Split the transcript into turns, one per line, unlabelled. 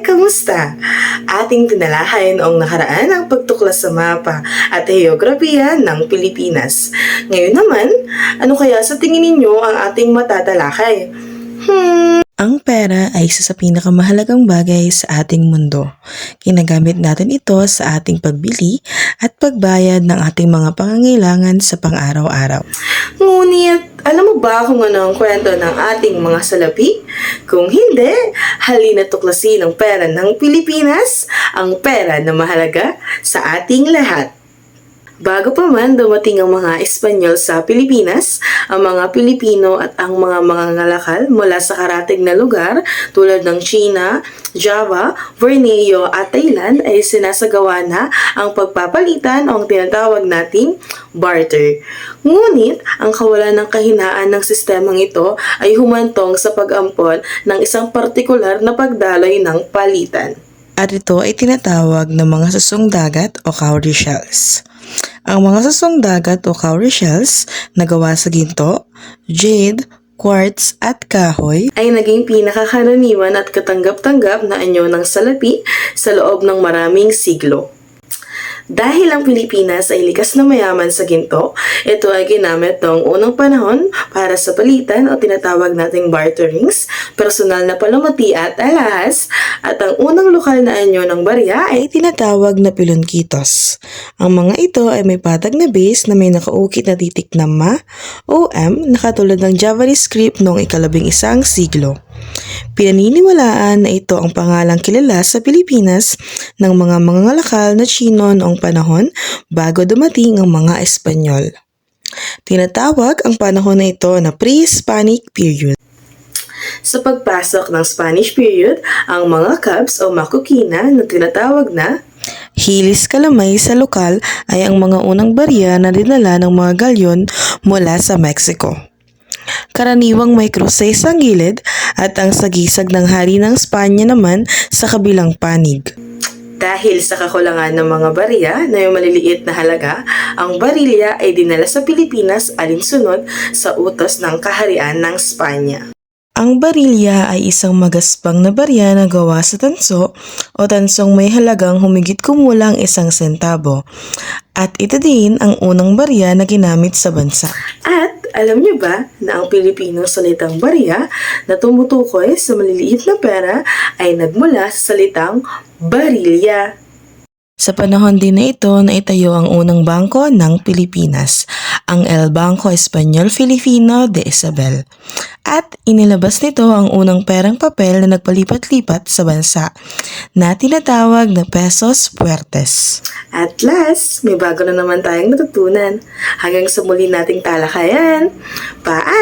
Kumusta? Ating tinalahay noong nakaraan ang pagtuklas sa mapa at heograpiya ng Pilipinas. Ngayon naman, ano kaya sa tingin ninyo ang ating matatalakay? Hmm,
Ang pera ay isa sa pinakamahalagang bagay sa ating mundo. Ginagamit natin ito sa ating pagbili at pagbayad ng ating mga pangangailangan sa pang-araw-araw.
Ngunit, alam mo ba kung ano ang kwento ng ating mga salapi? Kung hindi, halina tuklasin ang pera ng Pilipinas, ang pera na mahalaga sa ating lahat. Bago pa man dumating ang mga Espanyol sa Pilipinas, ang mga Pilipino at ang mga mangangalakal mula sa karatig na lugar tulad ng China, Java, Borneo at Thailand ay sinasagawa na ang pagpapalitan o ang tinatawag nating barter. Ngunit, ang kawalan ng kahinaan ng sistemang ito ay humantong sa pag-ampon ng isang partikular na pagdaloy ng palitan.
At ito ay tinatawag na mga susong dagat o cowrie shells. Ang mga susong dagat o cowrie shells na gawa sa ginto, jade, quartz at kahoy
ay naging pinakakaraniwan at katanggap-tanggap na anyo ng salapi sa loob ng maraming siglo. Dahil ang Pilipinas ay likas na mayaman sa ginto, ito ay ginamit noong unang panahon para sa palitan o tinatawag nating barterings, personal na palamati at alahas, at ang unang lokal na anyo ng barya ay
tinatawag na pilonkitos. Ang mga ito ay may patag na base na may nakaukit na titik na ma o m na katulad ng Javanese script noong ikalabing isang siglo. Pinaniniwalaan na ito ang pangalang kilala sa Pilipinas ng mga mangangalakal na Chino noong panahon bago dumating ang mga Espanyol. Tinatawag ang panahon na ito na pre-Hispanic period.
Sa pagpasok ng Spanish period, ang mga Cubs o Makukina na tinatawag na
Hilis kalamay sa lokal ay ang mga unang barya na dinala ng mga galyon mula sa Mexico. Karaniwang may krusay sa gilid at ang sagisag ng hari ng Spanya naman sa kabilang panig.
Dahil sa kakulangan ng mga barya na yung maliliit na halaga, ang barilya ay dinala sa Pilipinas alinsunod sa utos ng kaharian ng Spanya.
Ang barilya ay isang magaspang na barya na gawa sa tanso o tansong may halagang humigit kumulang isang sentabo. At ito din ang unang barya na ginamit sa bansa.
At alam niyo ba na ang Pilipinong salitang barya na tumutukoy sa maliliit na pera ay nagmula sa salitang barilya.
Sa panahon din na ito na itayo ang unang bangko ng Pilipinas, ang El Banco Espanyol Filipino de Isabel. At inilabas nito ang unang perang papel na nagpalipat-lipat sa bansa na tinatawag na pesos puertes.
At last, may bago na naman tayong natutunan. Hanggang sa muli nating talakayan. Paalam!